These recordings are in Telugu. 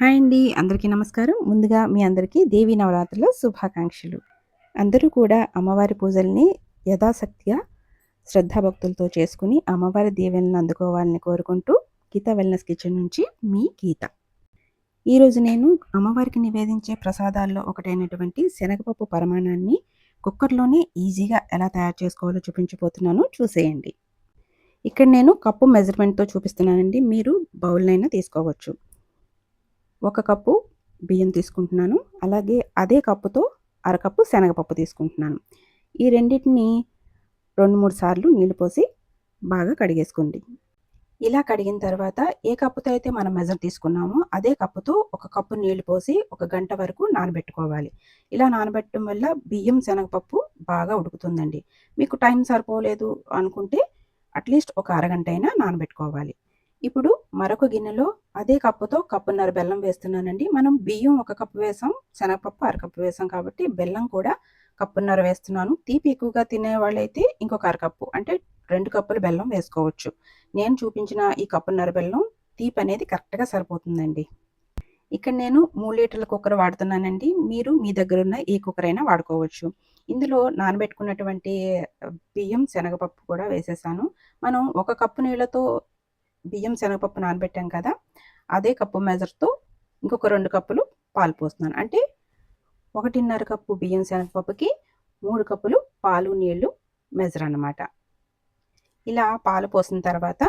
హాయ్ అండి అందరికీ నమస్కారం. ముందుగా మీ అందరికీ దేవి నవరాత్రుల శుభాకాంక్షలు. అందరూ కూడా అమ్మవారి పూజల్ని యథాశక్తిగా శ్రద్ధాభక్తులతో చేసుకుని అమ్మవారి దీవెనలను అందుకోవాలని కోరుకుంటూ గీత వెల్నెస్ కిచెన్ నుంచి మీ గీత. ఈరోజు నేను అమ్మవారికి నివేదించే ప్రసాదాల్లో ఒకటైనటువంటి శనగపప్పు పరమాణాన్ని కుక్కర్లోనే ఈజీగా ఎలా తయారు చేసుకోవాలో చూపించబోతున్నాను. చూసేయండి. ఇక్కడ నేను కప్పు మెజర్మెంట్తో చూపిస్తున్నానండి. మీరు బౌల్నైనా తీసుకోవచ్చు. ఒక కప్పు బియ్యం తీసుకుంటున్నాను. అలాగే అదే కప్పుతో అరకప్పు శనగపప్పు తీసుకుంటున్నాను. ఈ రెండింటిని రెండు మూడు సార్లు నీళ్ళు పోసి బాగా కడిగేసుకోండి. ఇలా కడిగిన తర్వాత ఏ కప్పుతో అయితే మనం మెజర్ తీసుకున్నామో అదే కప్పుతో ఒక కప్పు నీళ్ళు పోసి ఒక గంట వరకు నానబెట్టుకోవాలి. ఇలా నానబెట్టడం వల్ల బియ్యం శనగపప్పు బాగా ఉడుకుతుందండి. మీకు టైం సరిపోలేదు అనుకుంటే అట్లీస్ట్ ఒక అరగంట అయినా నానబెట్టుకోవాలి. ఇప్పుడు మరొక గిన్నెలో అదే కప్పుతో కప్పున్నర బెల్లం వేస్తున్నానండి. మనం బియ్యం ఒక కప్పు వేసాం శనగపప్పు అరకప్పు వేసాం కాబట్టి బెల్లం కూడా కప్పున్నర వేస్తున్నాను. తీపి ఎక్కువగా తినే వాళ్ళైతే ఇంకొక అరకప్పు అంటే రెండు కప్పులు బెల్లం వేసుకోవచ్చు. నేను చూపించిన ఈ కప్పున్నర బెల్లం తీపి అనేది కరెక్ట్గా సరిపోతుందండి. ఇక్కడ నేను మూడు లీటర్ల కుక్కర్ వాడుతున్నానండి. మీరు మీ దగ్గర ఉన్న ఏ కుక్కర్ అయినా వాడుకోవచ్చు. ఇందులో నానబెట్టుకున్నటువంటి బియ్యం శనగపప్పు కూడా వేసేసాను. మనం ఒక కప్పు నీళ్ళతో బియ్యం శనగపప్పు నానబెట్టాం కదా అదే కప్పు మెజర్తో ఇంకొక రెండు కప్పులు పాలు పోస్తున్నాను. అంటే ఒకటిన్నర కప్పు బియ్యం శనగపప్పుకి మూడు కప్పులు పాలు నీళ్ళు మెజర్ అనమాట ఇలా పాలు పోసిన తర్వాత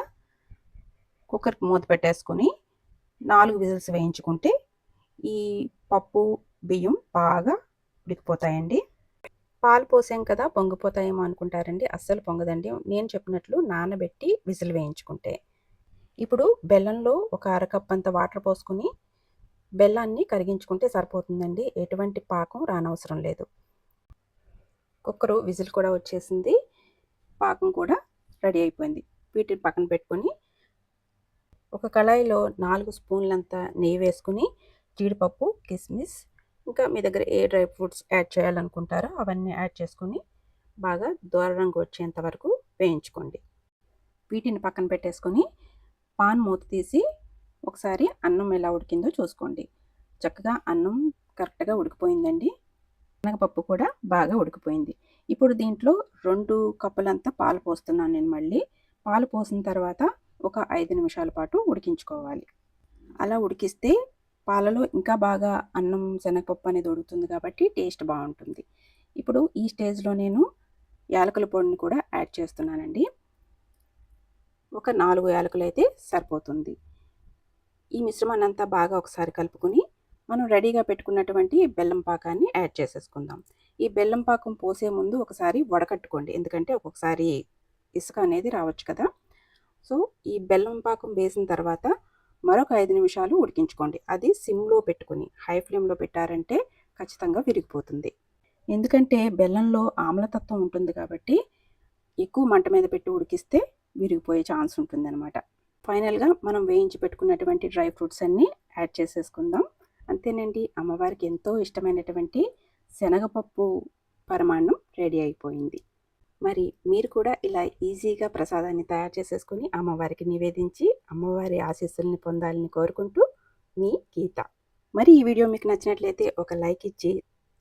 కుక్కర్కి మూత పెట్టేసుకొని నాలుగు విజిల్స్ వేయించుకుంటే ఈ పప్పు బియ్యం బాగా ఉడికిపోతాయండి. పాలు పోసాం కదా పొంగిపోతాయేమో అనుకుంటారండి అస్సలు పొంగదండి. నేను చెప్పినట్లు నానబెట్టి విజిల్ వేయించుకుంటే. ఇప్పుడు బెల్లంలో ఒక అరకప్ అంత వాటర్ పోసుకుని బెల్లాన్ని కరిగించుకుంటే సరిపోతుందండి. ఎటువంటి పాకం రానవసరం లేదు. కుక్కరు విజిల్ కూడా వచ్చేసింది. పాకం కూడా రెడీ అయిపోయింది. వీటిని పక్కన పెట్టుకొని ఒక కళాయిలో నాలుగు స్పూన్లంత నెయ్యి వేసుకుని జీడిపప్పు కిస్మిస్ ఇంకా మీ దగ్గర ఏ డ్రై ఫ్రూట్స్ యాడ్ చేయాలనుకుంటారో అవన్నీ యాడ్ చేసుకొని బాగా దూర రంగు వచ్చేంత వరకు వేయించుకోండి. వీటిని పక్కన పెట్టేసుకొని పాన్ మూత తీసి ఒకసారి అన్నం ఎలా ఉడికిందో చూసుకోండి. చక్కగా అన్నం కరెక్ట్గా ఉడికిపోయిందండి. శనగపప్పు కూడా బాగా ఉడికిపోయింది. ఇప్పుడు దీంట్లో రెండు కప్పులంతా పాలు పోస్తున్నాను నేను మళ్ళీ. పాలు పోసిన తర్వాత ఒక ఐదు నిమిషాల పాటు ఉడికించుకోవాలి. అలా ఉడికిస్తే పాలలో ఇంకా బాగా అన్నం శనగపప్పు అనేది ఉడుకుతుంది కాబట్టి టేస్ట్ బాగుంటుంది. ఇప్పుడు ఈ స్టేజ్లో నేను యాలకుల పొడిని కూడా యాడ్ చేస్తున్నానండి. ఒక నాలుగు యాలకులు అయితే సరిపోతుంది. ఈ మిశ్రమాన్ని అంతా బాగా ఒకసారి కలుపుకొని మనం రెడీగా పెట్టుకున్నటువంటి బెల్లం పాకాన్ని యాడ్ చేసేసుకుందాం. ఈ బెల్లం పాకం పోసే ముందు ఒకసారి వడకట్టుకోండి. ఎందుకంటే ఒక్కొక్కసారి ఇసుక అనేది రావచ్చు కదా. సో ఈ బెల్లం పాకం వేసిన తర్వాత మరొక ఐదు నిమిషాలు ఉడికించుకోండి. అది సిమ్లో పెట్టుకుని హై ఫ్లేమ్లో పెట్టారంటే ఖచ్చితంగా విరిగిపోతుంది. ఎందుకంటే బెల్లంలో ఆమ్లతత్వం ఉంటుంది కాబట్టి ఎక్కువ మంట మీద పెట్టి ఉడికిస్తే విరిగిపోయే ఛాన్స్ ఉంటుందన్నమాట. ఫైనల్గా మనం వేయించి పెట్టుకున్నటువంటి డ్రై ఫ్రూట్స్ అన్నీ యాడ్ చేసేసుకుందాం. అంతేనండి అమ్మవారికి ఎంతో ఇష్టమైనటువంటి శనగపప్పు పరమాన్నం రెడీ అయిపోయింది. మరి మీరు కూడా ఇలా ఈజీగా ప్రసాదాన్ని తయారు చేసేసుకుని అమ్మవారికి నివేదించి అమ్మవారి ఆశీస్సుల్ని పొందాలని కోరుకుంటూ మీ గీత. మరి ఈ వీడియో మీకు నచ్చినట్లయితే ఒక లైక్ ఇచ్చి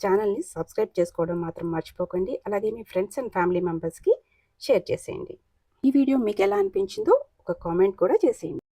ఛానల్ని సబ్స్క్రైబ్ చేసుకోవడం మాత్రం మర్చిపోకండి. అలాగే మీ ఫ్రెండ్స్ అండ్ ఫ్యామిలీ మెంబర్స్కి షేర్ చేసేయండి. ఈ వీడియో మీకు ఎలా అనిపించిందో ఒక కామెంట్ కూడా చేసేయండి.